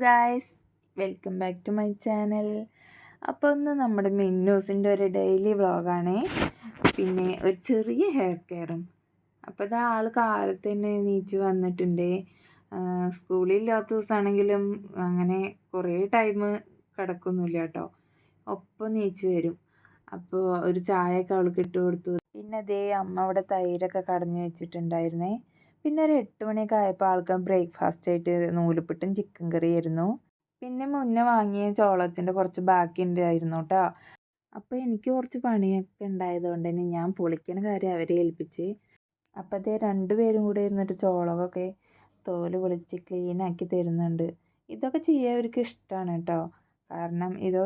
Welcome back to my channel അപ്പോൾ ഒന്ന് നമ്മുടെ മിന്നൂസിന്റെ ഒരു ഡെയിലി വ്ളോഗാണ് പിന്നെ ഒരു ചെറിയ ഹെയർ കെയറും അപ്പോൾ ഇത് ആൾ കാലത്ത് തന്നെ നീച്ച് വന്നിട്ടുണ്ട്. സ്കൂളില്ലാത്ത ദിവസമാണെങ്കിലും അങ്ങനെ കുറേ ടൈം കിടക്കൊന്നുമില്ല കേട്ടോ. ഒപ്പം നീച്ച് വരും. അപ്പോൾ ഒരു ചായയൊക്കെ അവൾക്ക് ഇട്ട് കൊടുത്തു. പിന്നെ അതേ അമ്മ അവിടെ തൈരൊക്കെ കടഞ്ഞു വെച്ചിട്ടുണ്ടായിരുന്നേ. പിന്നെ ഒരു എട്ട് മണിയൊക്കെ ആയപ്പോൾ ആൾക്കാർ ബ്രേക്ക്ഫാസ്റ്റ് ആയിട്ട് നൂലുപ്പിട്ടും ചിക്കൻ കറിയായിരുന്നു പിന്നെ മുന്നേ വാങ്ങിയ ചോളത്തിന്റെ കുറച്ച് ബാക്കി ഉണ്ടായിരുന്നു കേട്ടോ അപ്പോൾ എനിക്ക് കുറച്ച് പണിയൊക്കെ ഉണ്ടായതുകൊണ്ട് തന്നെ ഞാൻ പൊളിക്കണ കാര്യം അവരെ ഏൽപ്പിച്ച്. അപ്പോൾ അതേ രണ്ടുപേരും കൂടെ ഇരുന്നിട്ട് ചോളമൊക്കെ തോൽ പൊളിച്ച് ക്ലീനാക്കി തരുന്നുണ്ട്. ഇതൊക്കെ ചെയ്യാൻ അവർക്ക് ഇഷ്ടമാണ് കേട്ടോ കാരണം ഇത്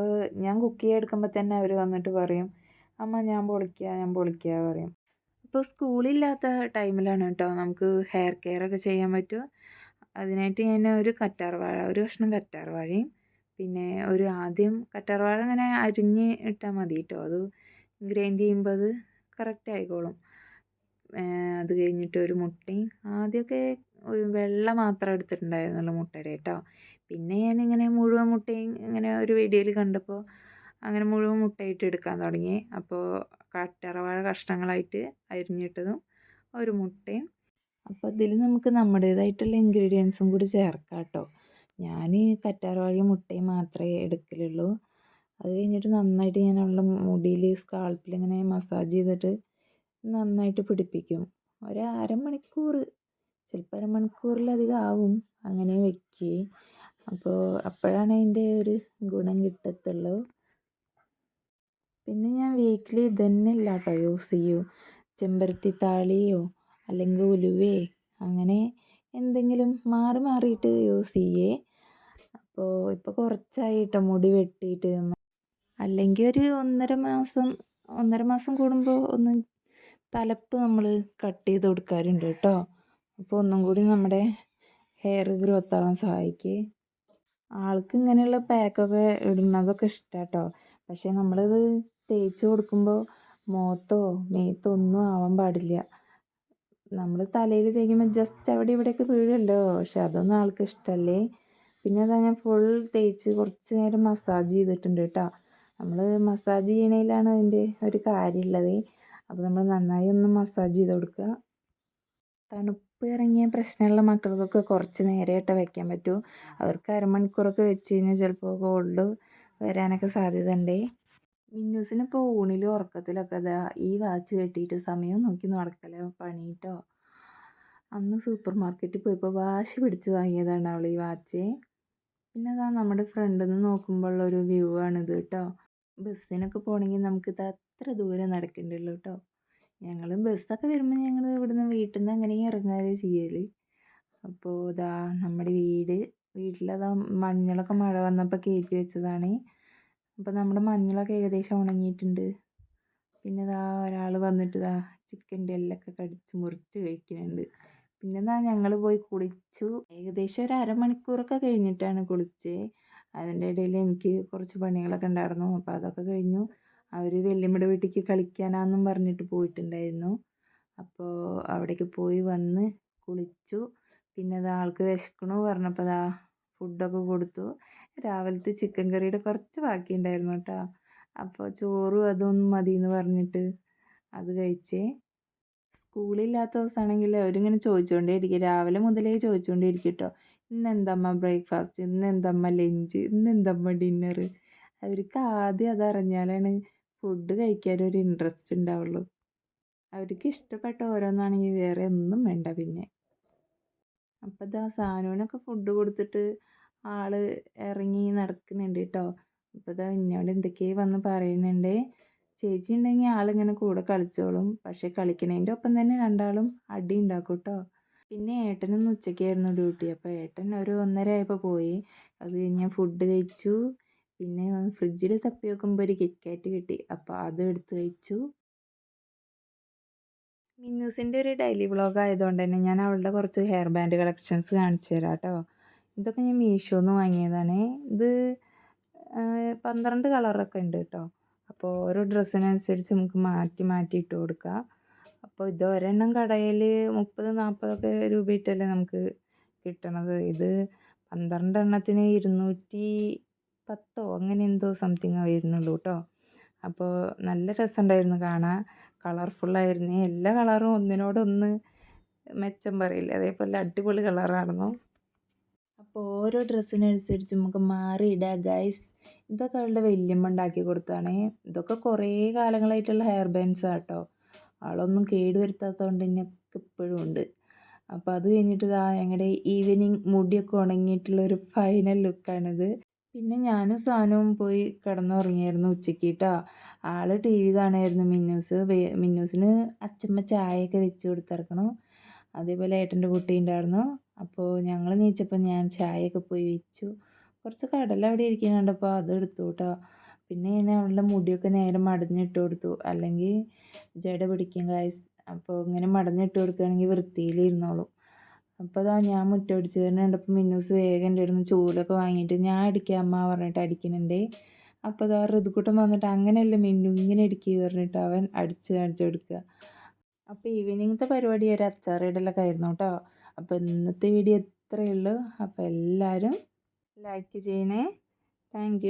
ഞാൻ കുക്ക് ചെയ്തെടുക്കുമ്പോൾ തന്നെ അവർ വന്നിട്ട് പറയും അമ്മ ഞാൻ പൊളിക്കുക ഞാൻ പൊളിക്കുക പറയും. ഇപ്പോൾ സ്കൂളില്ലാത്ത ടൈമിലാണ് കേട്ടോ നമുക്ക് ഹെയർ കെയർ ഒക്കെ ചെയ്യാൻ പറ്റുക. അതിനായിട്ട് ഞാൻ ഒരു കറ്റാർ വാഴ ഒരു കഷ്ണം കറ്റാർ വാഴയും പിന്നെ ഒരു ആദ്യം കറ്റാർ വാഴ ഇങ്ങനെ അരിഞ്ഞ് ഇട്ടാൽ മതി കേട്ടോ. അത് ഗ്രൈൻഡ് ചെയ്യുമ്പോൾ അത് കറക്റ്റ് ആയിക്കോളും. അത് കഴിഞ്ഞിട്ട് ഒരു മുട്ടയും ആദ്യമൊക്കെ വെള്ളം മാത്രം എടുത്തിട്ടുണ്ടായിരുന്നുള്ളൂ മുട്ടയുടെ കേട്ടോ. പിന്നെ ഞാനിങ്ങനെ മുഴുവൻ മുട്ടയും ഇങ്ങനെ ഒരു വീഡിയോയിൽ കണ്ടപ്പോൾ അങ്ങനെ മുഴുവൻ മുട്ടയിട്ട് എടുക്കാൻ തുടങ്ങി. അപ്പോൾ കറ്റാർവാഴ കഷ്ണങ്ങളായിട്ട് അരിഞ്ഞിട്ടതും ഒരു മുട്ടയും. അപ്പോൾ ഇതിൽ നമുക്ക് നമ്മുടേതായിട്ടുള്ള ഇൻഗ്രീഡിയൻസും കൂടി ചേർക്കാം കേട്ടോ. ഞാൻ കറ്റാർവാഴയും മുട്ടയും മാത്രമേ എടുക്കലുള്ളൂ. അത് കഴിഞ്ഞിട്ട് നന്നായിട്ട് ഞാൻ അവളുടെ മുടിയിൽ സ്കാൾപ്പിൽ ഇങ്ങനെ മസാജ് ചെയ്തിട്ട് നന്നായിട്ട് പിടിപ്പിക്കും. ഒരു അരമണിക്കൂർ ചിലപ്പോൾ അരമണിക്കൂറിലധികം ആവും അങ്ങനെ വെക്കുകയും അപ്പോൾ അപ്പോഴാണ് അതിന്റെ ഒരു ഗുണം കിട്ടത്തുള്ളൂ. പിന്നെ ഞാൻ വീക്കിലി ഇതന്നെ ഇല്ല കേട്ടോ യൂസ് ചെയ്യൂ. ചെമ്പരത്തി താളിയോ അല്ലെങ്കിൽ ഉലുവേ അങ്ങനെ എന്തെങ്കിലും മാറി മാറിയിട്ട് യൂസ് ചെയ്യേ. അപ്പോൾ ഇപ്പോൾ കുറച്ചായിട്ട് മുടി വെട്ടിയിട്ട് അല്ലെങ്കിൽ ഒരു ഒന്നര മാസം ഒന്നര മാസം കൂടുമ്പോൾ ഒന്ന് തലപ്പ് നമ്മൾ കട്ട് ചെയ്ത് കൊടുക്കാറുണ്ട് കേട്ടോ. അപ്പോൾ ഒന്നും കൂടി നമ്മുടെ ഹെയർ ഗ്രോത്ത് ആവാൻ സഹായിക്കേ. ആൾക്ക് ഇങ്ങനെയുള്ള പാക്കൊക്കെ ഇടുന്നതൊക്കെ ഇഷ്ടമാണ് കേട്ടോ പക്ഷേ നമ്മളിത് തേച്ച് കൊടുക്കുമ്പോൾ മുഖത്തോ നെയ്ത്തോ ഒന്നും ആവാൻ പാടില്ല. നമ്മൾ തലയിൽ തേക്കുമ്പോൾ ജസ്റ്റ് അവിടെ ഇവിടെയൊക്കെ വീഴുമല്ലോ പക്ഷെ അതൊന്നും ആൾക്ക് ഇഷ്ടമല്ലേ പിന്നെ അതാ ഞാൻ ഫുൾ തേച്ച് കുറച്ച് നേരം മസാജ് ചെയ്തിട്ടുണ്ട് കേട്ടോ. നമ്മൾ മസാജ് ചെയ്യണതിലാണ് അതിന്റെ ഒരു കാര്യമുള്ളത്. അപ്പോൾ നമ്മൾ നന്നായി ഒന്ന് മസാജ് ചെയ്ത് കൊടുക്കുക. തണുപ്പ് ഇറങ്ങിയ പ്രശ്നമുള്ള മക്കൾക്കൊക്കെ കുറച്ച് നേരമായിട്ട് വെക്കാൻ പറ്റൂ. അവർക്ക് അരമണിക്കൂറൊക്കെ വെച്ച് കഴിഞ്ഞാൽ ചിലപ്പോൾ കോൾഡ് വരാനൊക്കെ സാധ്യത ഉണ്ട് മിന്നൂസിന് ഇപ്പോൾ ഊണിലും ഉറക്കത്തിലൊക്കെ അതാ ഈ വാച്ച് കെട്ടിയിട്ട് സമയം നോക്കി നടക്കല പണിയിട്ടോ അന്ന് സൂപ്പർ മാർക്കറ്റിൽ പോയപ്പോൾ വാശി പിടിച്ച് വാങ്ങിയതാണ് അവൾ ഈ വാച്ച്. പിന്നെ അതാ നമ്മുടെ ഫ്രണ്ടിൽ നിന്ന് നോക്കുമ്പോൾ ഒരു വ്യൂ ആണിത് കേട്ടോ. ബസ്സിനൊക്കെ പോകണമെങ്കിൽ നമുക്കിത് അത്ര ദൂരം നടക്കേണ്ടുള്ളൂ കേട്ടോ. ഞങ്ങൾ ബസ്സൊക്കെ വരുമ്പോൾ ഞങ്ങൾ ഇവിടുന്ന് വീട്ടിൽ നിന്ന് അങ്ങനെ ഇറങ്ങാറ് ചെയ്യൽ അപ്പോൾ ഇതാ നമ്മുടെ വീട് വീട്ടിലതാ മഞ്ഞളൊക്കെ മഴ വന്നപ്പോൾ കയറ്റി വെച്ചതാണ്. അപ്പോൾ നമ്മുടെ മഞ്ഞളൊക്കെ ഏകദേശം ഉണങ്ങിയിട്ടുണ്ട്. പിന്നെ ഇതാ ഒരാൾ വന്നിട്ട് ഇതാ ചിക്കന്റെ എല്ലൊക്കെ കടിച്ച് മുറിച്ച് കഴിക്കുന്നുണ്ട്. പിന്നെ ഇതാ ഞങ്ങൾ പോയി കുളിച്ചു. ഏകദേശം ഒരു അരമണിക്കൂറൊക്കെ കഴിഞ്ഞിട്ടാണ് കുളിച്ചത് അതിന്റെ ഇടയിൽ എനിക്ക് കുറച്ച് പണികളൊക്കെ ഉണ്ടായിരുന്നു. അപ്പോൾ അതൊക്കെ കഴിഞ്ഞു. അവർ വല്യമ്മയുടെ വീട്ടിലേക്ക് കളിക്കാനാന്നും പറഞ്ഞിട്ട് പോയിട്ടുണ്ടായിരുന്നു. അപ്പോൾ അവിടേക്ക് പോയി വന്ന് കുളിച്ചു. പിന്നെ അത് ആൾക്ക് വിശക്കണു പറഞ്ഞപ്പോൾ അതാ ഫുഡൊക്കെ കൊടുത്തു. രാവിലത്തെ ചിക്കൻ കറിയുടെ കുറച്ച് ബാക്കി ഉണ്ടായിരുന്നു കേട്ടോ. അപ്പോൾ ചോറും അതൊന്നും മതി എന്ന് പറഞ്ഞിട്ട് അത് കഴിച്ചേ. സ്കൂളില്ലാത്ത ദിവസമാണെങ്കിൽ അവരിങ്ങനെ ചോദിച്ചുകൊണ്ടേ ഇരിക്കും രാവിലെ മുതലേ ചോദിച്ചുകൊണ്ടേ ഇരിക്കും കേട്ടോ. ഇന്ന് എന്തമ്മ ബ്രേക്ക്ഫാസ്റ്റ്? ഇന്ന് എന്തമ്മ ലഞ്ച്? ഇന്ന് എന്തമ്മ ഡിന്നർ അവർക്ക് ആദ്യം അതറിഞ്ഞാലാണ് ഫുഡ് കഴിക്കാൻ ഒരു ഇൻട്രസ്റ്റ് ഉണ്ടാവുള്ളൂ അവർക്ക് ഇഷ്ടപ്പെട്ട ഓരോന്നാണെങ്കിൽ വേറെ ഒന്നും വേണ്ട പിന്നെ. അപ്പം ഇതാ സാനുവിനൊക്കെ ഫുഡ് കൊടുത്തിട്ട് ആൾ ഇറങ്ങി നടക്കുന്നുണ്ട് കേട്ടോ അപ്പോൾ ഇതാ എന്നോട് എന്തൊക്കെയോ വന്ന് പറയുന്നുണ്ട്. ചേച്ചി ഉണ്ടെങ്കിൽ ആളിങ്ങനെ കൂടെ കളിച്ചോളും. പക്ഷേ കളിക്കണതിന്റെ ഒപ്പം തന്നെ രണ്ടാളും അടി ഉണ്ടാക്കും കേട്ടോ പിന്നെ ഏട്ടനൊന്ന് ഉച്ചയ്ക്കായിരുന്നു ഡ്യൂട്ടി അപ്പോൾ ഏട്ടൻ ഒരു ഒന്നര ആയപ്പോൾ പോയി. അത് കഴിഞ്ഞ് ഫുഡ് കഴിച്ചു. പിന്നെ ഫ്രിഡ്ജിൽ തപ്പി നോക്കുമ്പോൾ ഒരു കിറ്റ്കാറ്റ് കിട്ടി. അപ്പോൾ അതും എടുത്ത് കഴിച്ചു മിന്നൂസിന്റെ ഒരു ഡെയിലി വ്ളോഗ് ആയതുകൊണ്ട് തന്നെ ഞാൻ അവളുടെ കുറച്ച് ഹെയർ ബാൻഡ് കളക്ഷൻസ് കാണിച്ചു തരാം കേട്ടോ ഇതൊക്കെ ഞാൻ മീഷോന്ന് വാങ്ങിയതാണ്. ഇത് പന്ത്രണ്ട് കളറൊക്കെ ഉണ്ട് കേട്ടോ അപ്പോൾ ഓരോ ഡ്രസ്സിനനുസരിച്ച് നമുക്ക് മാറ്റി മാറ്റി ഇട്ട് കൊടുക്കാം. അപ്പോൾ ഇത് ഒരെണ്ണം കടയിൽ മുപ്പത് നാൽപ്പതൊക്കെ രൂപയിട്ടല്ലേ നമുക്ക് കിട്ടണത്. ഇത് പന്ത്രണ്ട് എണ്ണത്തിന് ഇരുന്നൂറ്റി പത്തോ അങ്ങനെ എന്തോ സംതിങ് ആയിരുന്നുള്ളൂ കേട്ടോ അപ്പോൾ നല്ല രസമുണ്ടായിരുന്നു കാണാൻ. കളർഫുള്ളായിരുന്നു എല്ലാ കളറും ഒന്നിനോടൊന്ന് മെച്ചം പറയില്ല. അതേപോലെ അടിപൊളി കളറായിരുന്നു. അപ്പോൾ ഓരോ ഡ്രസ്സിനനുസരിച്ച് നമുക്ക് മാറി ഇടാം ഗൈസ് ഇതൊക്കെ അവളുടെ വല്യമ്മ ഉണ്ടാക്കി കൊടുത്താണ് ഇതൊക്കെ കുറേ കാലങ്ങളായിട്ടുള്ള ഹെയർ ബാൻഡ്സ് കേട്ടോ ആളൊന്നും കേടുവരുത്താത്തതുകൊണ്ട് എന്നൊക്കെ ഇപ്പോഴും ഉണ്ട്. അപ്പോൾ അത് കഴിഞ്ഞിട്ട് ഇതാ ഞങ്ങളുടെ ഈവനിങ് മുടിയൊക്കെ ഉണങ്ങിയിട്ടുള്ള ഒരു ഫൈനൽ ലുക്കാണിത് പിന്നെ ഞാനും സാനുവും പോയി കിടന്നുറങ്ങിയായിരുന്നു ഉച്ചയ്ക്ക് കേട്ടോ ആൾ ടി വി കാണുമായിരുന്നു മിന്നൂസ് മിന്നൂസിന് അച്ചമ്മ ചായയൊക്കെ വെച്ച് കൊടുത്തിറക്കണം. അതേപോലെ ഏട്ടന്റെ കുട്ടി ഉണ്ടായിരുന്നു. അപ്പോൾ ഞങ്ങൾ നീച്ചപ്പോൾ ഞാൻ ചായയൊക്കെ പോയി വെച്ചു. കുറച്ച് കടല അവിടെ ഇരിക്കുന്ന കണ്ടപ്പോൾ അത് എടുത്തു കേട്ടോ പിന്നെ ഞാൻ അവളുടെ മുടിയൊക്കെ നേരെ മടഞ്ഞിട്ട് കൊടുത്തു. അല്ലെങ്കിൽ ജട പിടിക്കും കായ് അപ്പോൾ ഇങ്ങനെ മടഞ്ഞിട്ട് കൊടുക്കുകയാണെങ്കിൽ വൃത്തിയിലിരുന്നോളും. അപ്പോൾ അതാ ഞാൻ മുറ്റടിച്ച് വരുന്നുണ്ടപ്പോൾ മിന്നൂസ് വേഗം എന്റെ അടുത്ത് ചൂലൊക്കെ വാങ്ങിയിട്ട് ഞാൻ അടിക്കുക അമ്മ പറഞ്ഞിട്ട് അടിക്കുന്നുണ്ട്. അപ്പോൾ അതാ ഋതുക്കൂട്ടം വന്നിട്ട് അങ്ങനെയല്ല മിന്നു ഇങ്ങനെ അടിക്കുക പറഞ്ഞിട്ട് അവൻ അടിച്ച് കാണിച്ചു കൊടുക്കുക. അപ്പോൾ ഈവനിങ്ങത്തെ പരിപാടി ഒരു അച്ചാറിടലൊക്കെ ആയിരുന്നു കേട്ടോ. അപ്പോൾ ഇന്നത്തെ വീഡിയോ ഇത്രയേ ഉള്ളൂ. അപ്പോൾ എല്ലാവരും ലൈക്ക് ചെയ്യണേ. താങ്ക്